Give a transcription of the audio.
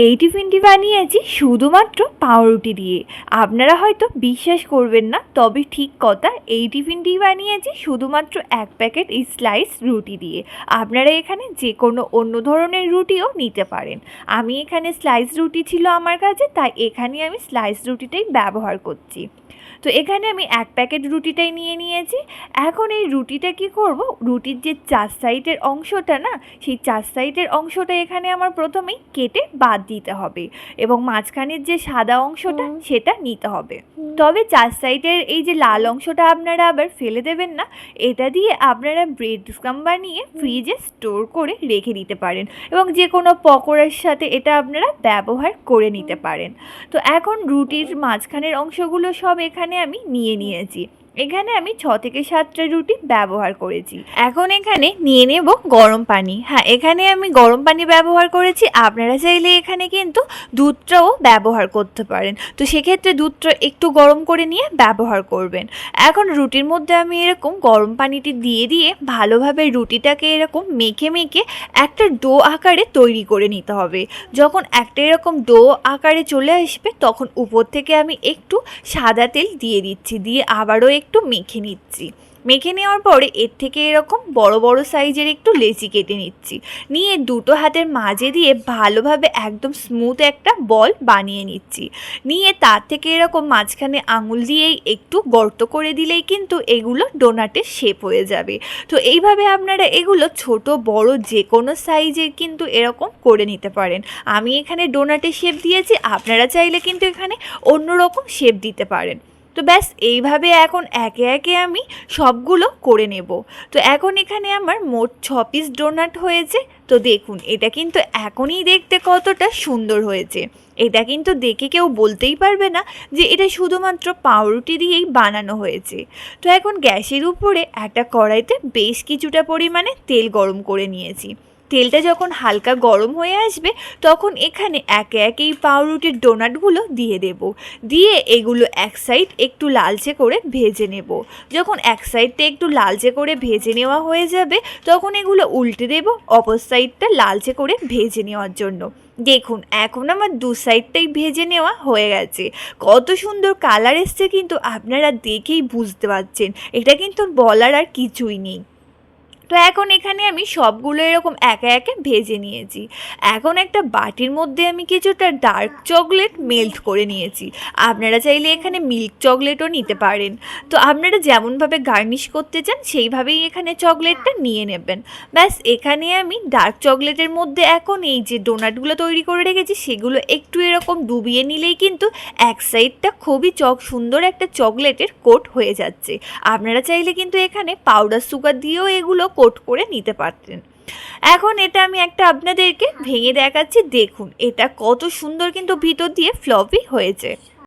এই টিফিনটি বানিয়েছি শুধুমাত্র পাউরুটি দিয়ে। আপনারা হয়তো বিশ্বাস করবেন না, তবে ঠিক কথা এই টিফিনটি বানিয়েছি শুধুমাত্র এক প্যাকেট এই স্লাইস রুটি দিয়ে। আপনারা এখানে যে কোনো অন্য ধরনের রুটিও নিতে পারেন। আমি এখানে স্লাইস রুটি ছিল আমার কাছে, তাই এখানে আমি স্লাইস রুটিটাই ব্যবহার করছি। তো এখানে আমি এক প্যাকেট রুটিটাই নিয়ে নিয়েছি। এখন এই রুটিটা কি করব? রুটির যে চার সাইডের অংশটা না, সেই চার সাইডের অংশটা এখানে আমার প্রথমেই কেটে বাদ দিতে হবে এবং মাঝখানের যে সাদা অংশটা সেটা নিতে হবে। তবে চার সাইডের এই যে লাল অংশটা আপনারা আবার ফেলে দেবেন না এটা দিয়ে আপনারা ব্রেড স্কাম বানিয়ে ফ্রিজে স্টোর করে রেখে দিতে পারেন এবং যে কোনো পকোড়ার সাথে এটা আপনারা ব্যবহার করে নিতে পারেন। তো এখন রুটির মাঝখানের অংশগুলো সব এখানে আমি নিয়ে নিয়েছি। এখানে আমি ছ থেকে সাতটা রুটি ব্যবহার করেছি। এখন এখানে নিয়ে নেব গরম পানি। হ্যাঁ এখানে আমি গরম পানি ব্যবহার করেছি। আপনারা চাইলে এখানে কিন্তু দুধটাও ব্যবহার করতে পারেন। তো সেক্ষেত্রে দুধটা একটু গরম করে নিয়ে ব্যবহার করবেন। এখন রুটির মধ্যে আমি এরকম গরম পানিটি দিয়ে দিয়ে ভালোভাবে রুটিটাকে এরকম মেখে মেখে একটা ডো আকারে তৈরি করে নিতে হবে। যখন একটা এরকম ডো আকারে চলে আসবে, তখন উপর থেকে আমি একটু সাদা তেল দিয়ে দিচ্ছি। দিয়ে আবারও একটু মেখে নিচ্ছি। মেখে নেওয়ার পরে এর থেকে এরকম বড় বড় সাইজের একটু লেচি কেটে নিচ্ছি। নিয়ে দুটো হাতের মাঝে দিয়ে ভালোভাবে একদম স্মুথ একটা বল বানিয়ে নিচ্ছি। নিয়ে তার থেকে এরকম মাঝখানে আঙুল দিয়েই একটু গর্ত করে দিলেই কিন্তু এগুলো ডোনাটের শেপ হয়ে যাবে। তো এইভাবে আপনারা এগুলো ছোট, বড় যে কোনো সাইজের কিন্তু এরকম করে নিতে পারেন। আমি এখানে ডোনাটের শেপ দিয়েছি, আপনারা চাইলে কিন্তু এখানে অন্য রকম শেপ দিতে পারেন। তো ব্যাস, এইভাবে এখন একে একে আমি সবগুলো করে নেব। তো এখন এখানে আমার মোট ছ পিস ডোনাট হয়েছে। তো দেখুন, এটা কিন্তু এখনই দেখতে কতটা সুন্দর হয়েছে। এটা কিন্তু দেখে কেউ বলতেই পারবে না যে এটা শুধুমাত্র পাউরুটি দিয়েই বানানো হয়েছে। তো এখন গ্যাসের উপরে একটা কড়াইতে বেশ কিছুটা পরিমাণে তেল গরম করে নিয়েছি। তেলটা যখন হালকা গরম হয়ে আসবে, তখন এখানে একে একে এই পাউরুটির ডোনাটগুলো দিয়ে দেব। দিয়ে এগুলো এক সাইড একটু লালচে করে ভেজে নেব। যখন এক সাইডটা একটু লালচে করে ভেজে নেওয়া হয়ে যাবে, তখন এগুলো উল্টে দেব অপর সাইডটা লালচে করে ভেজে নেওয়ার জন্য। দেখুন, এখন আমার দু সাইডটাই ভেজে নেওয়া হয়ে গেছে। কত সুন্দর কালার এসছে কিন্তু আপনারা দেখেই বুঝতে পারছেন। এটা কিন্তু বলার আর কিছুই নেই। তো এখন এখানে আমি সবগুলো এরকম একে একে ভেজে নিয়েছি। এখন একটা বাটির মধ্যে আমি কিছুটা ডার্ক চকলেট মেল্ট করে নিয়েছি। আপনারা চাইলে এখানে মিল্ক চকলেটও নিতে পারেন। তো আপনারা যেমনভাবে গার্নিশ করতে চান, সেইভাবেই এখানে চকলেটটা নিয়ে নেবেন। ব্যাস, এখানে আমি ডার্ক চকলেটের মধ্যে এখন এই যে ডোনাটগুলো তৈরি করে রেখেছি, সেগুলো একটু এরকম ডুবিয়ে নিলেই কিন্তু এক সাইডটা খুবই চক সুন্দর একটা চকলেটের কোট হয়ে যাচ্ছে। আপনারা চাইলে কিন্তু এখানে পাউডার সুগার দিয়েও এগুলো কোট করে নিতে পারতেন। এখন এটা আমি একটা আপনাদেরকে ভেঙে দেখাচ্ছি, দেখুন এটা কত সুন্দর কিন্তু ভিতর দিয়ে ফ্লপি হয়েছে।